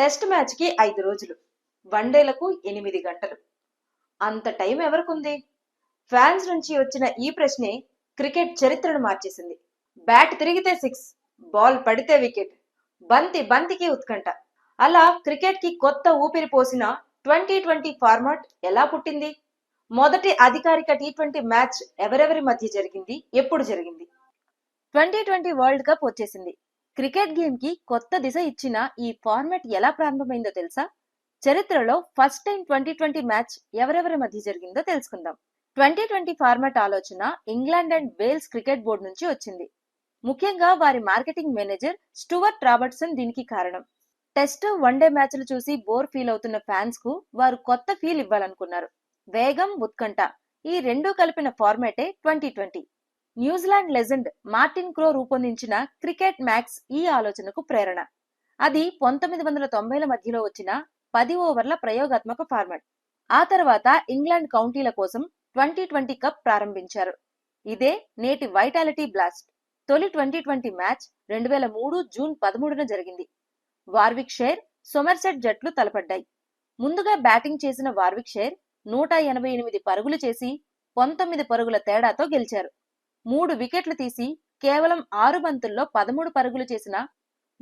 Test మ్యాచ్కి ఐదు రోజులు వన్డేలకు ఎనిమిది గంటలు. అంత టైం ఎవరికుంది? ఫ్యాన్స్ నుంచి వచ్చిన ఈ ప్రశ్నే క్రికెట్ చరిత్రను మార్చేసింది. బ్యాట్ తిరిగితే సిక్స్ బాల్ పడితే వికెట్ బంతి బంతికి ఉత్కంఠ. అలా క్రికెట్కి కొత్త ఊపిరి పోసిన ట్వంటీ ట్వంటీ ఫార్మాట్ ఎలా పుట్టింది? మొదటి అధికారిక టీ ట్వంటీ మ్యాచ్ ఎవరెవరి మధ్య జరిగింది? ఎప్పుడు జరిగింది? ట్వంటీ ట్వంటీ వరల్డ్ కప్ వచ్చేసింది. క్రికెట్ గేమ్కి కొత్త దిశ ఇచ్చిన ఈ ఫార్మాట్ ఎలా ప్రారంభమైందో తెలుసా? చరిత్రలో first time twenty twenty match ఎవరెవరి మధ్య జరిగిందో తెలుసుకుందాం. ట్వంటీ ట్వంటీ ఫార్మాట్ ఆలోచన England and Wales cricket board నుంచి వచ్చింది. ముఖ్యంగా వారి మార్కెటింగ్ మేనేజర్ స్టూవర్ట్ రాబర్ట్సన్ దీనికి కారణం. టెస్ట్ వన్డే మ్యాచ్లు చూసి బోర్ ఫీల్ అవుతున్న ఫ్యాన్స్కు వారు కొత్త ఫీల్ ఇవ్వాలనుకున్నారు. వేగం ఉత్కంఠ ఈ రెండూ కలిపిన ఫార్మాటే twenty twenty. New Zealand legend Martin Crowe రూపొందించిన క్రికెట్ మ్యాక్స్ ఈ ఆలోచనకు ప్రేరణ. అది పంతొమ్మిది వందల తొంభైల మధ్యలో వచ్చిన పది ఓవర్ల ప్రయోగాత్మక ఫార్మాట్. ఆ తర్వాత ఇంగ్లాండ్ కౌంటీల కోసం ట్వంటీ ట్వంటీ కప్ ప్రారంభించారు. ఇదే నేటి వైటాలిటీ బ్లాస్ట్. తొలి ట్వంటీ ట్వంటీ మ్యాచ్ రెండు వేల మూడు జూన్ పదమూడున జరిగింది. వార్విక్ షేర్ సొమర్సెట్ జట్లు తలపడ్డాయి. ముందుగా బ్యాటింగ్ చేసిన వార్విక్ షేర్ నూట ఎనభై ఎనిమిది పరుగులు చేసి పంతొమ్మిది పరుగుల తేడాతో గెలిచారు. మూడు వికెట్లు తీసి కేవలం ఆరు బంతుల్లో పదమూడు పరుగులు చేసిన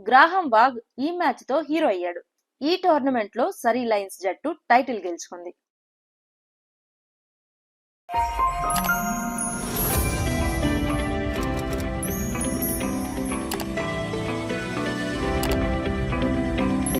గ్రాహం వాగ్ ఈ మ్యాచ్తో హీరో అయ్యాడు. ఈ టోర్నమెంట్లో సరీ లైన్స్ జట్టు టైటిల్ గెలుచుకుంది.